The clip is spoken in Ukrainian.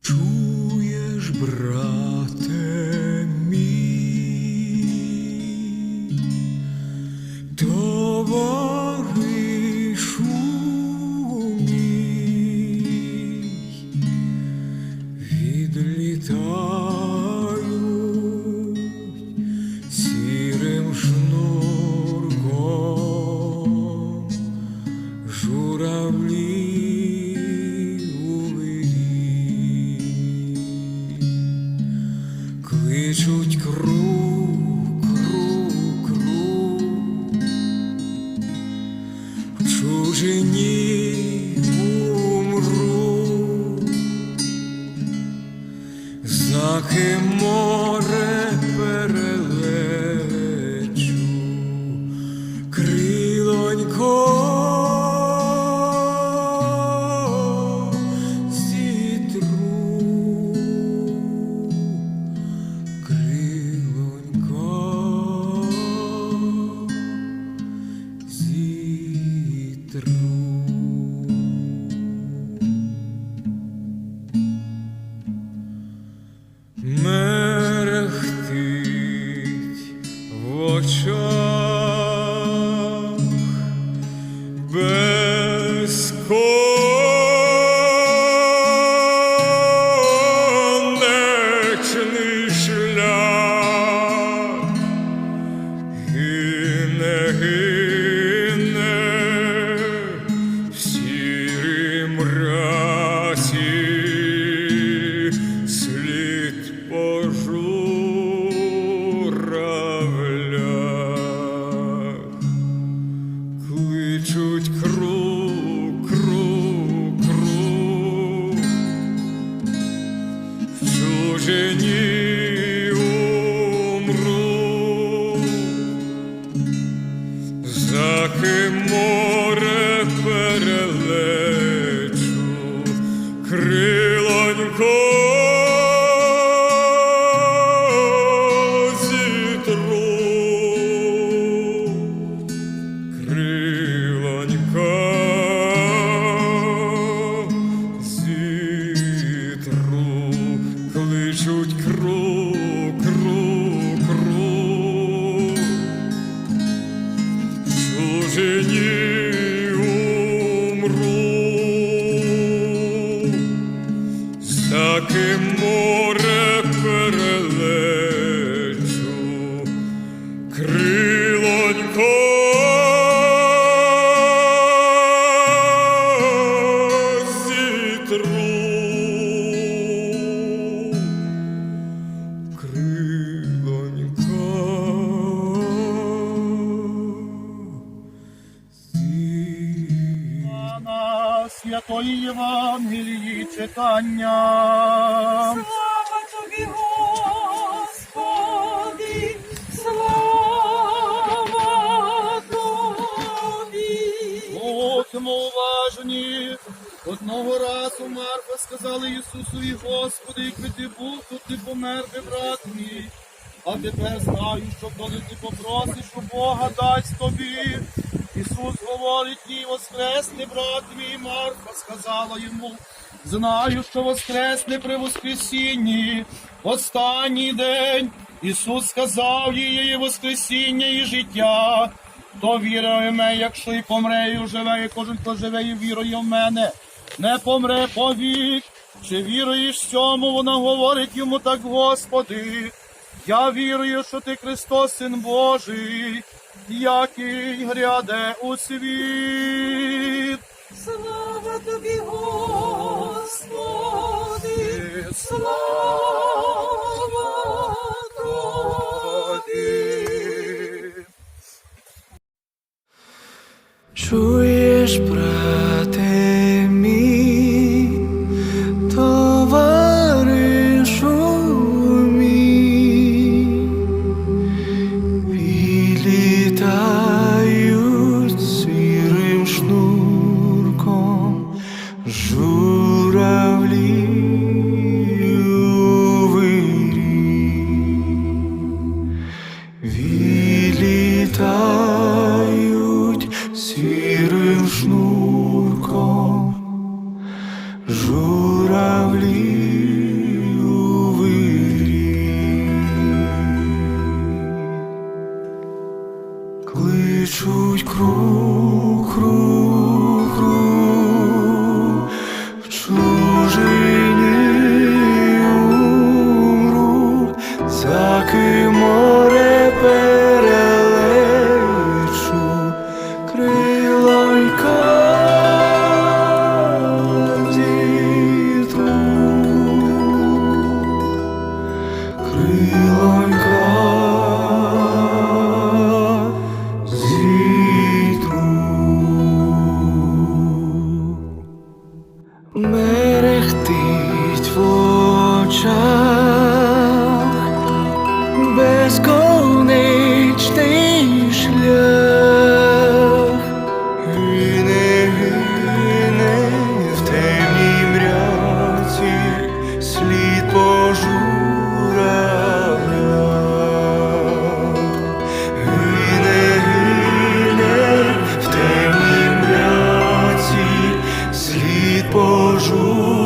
Чуєш, брате мій, товаришу мій, відлітають кличуть кру, кру, кру, в чужині умру, за очах безконечний шлях чужині умру, за ким море перелечу, крилонько зітру. Крилонька чужині святої Євангелії читання. Слава тобі, Господи, слава тобі. Будьмо уважні. Одного разу Марфа сказала Ісусові, Господи, якби ти був, то ти помер би, брат мій. А тепер знаю, що коли ти попросиш у Бога дасть тобі. Ісус говорить їй, воскресне, брат мій, Марфа сказала йому. Знаю, що воскресне при Воскресінні, останній день. Ісус сказав їй Воскресіння і життя. Хто вірує в мене, якщо і помре, і живе, і кожен, хто живе і вірує в мене, не помре повік. Чи віруєш цьому? Вона говорить йому так, Господи. Я вірую, що ти Христос, Син Божий, який гряде у світ. Слава тобі, Господи, слава журавлі у вирі шнурком, журавлі вирі кличуть круг круг. Слід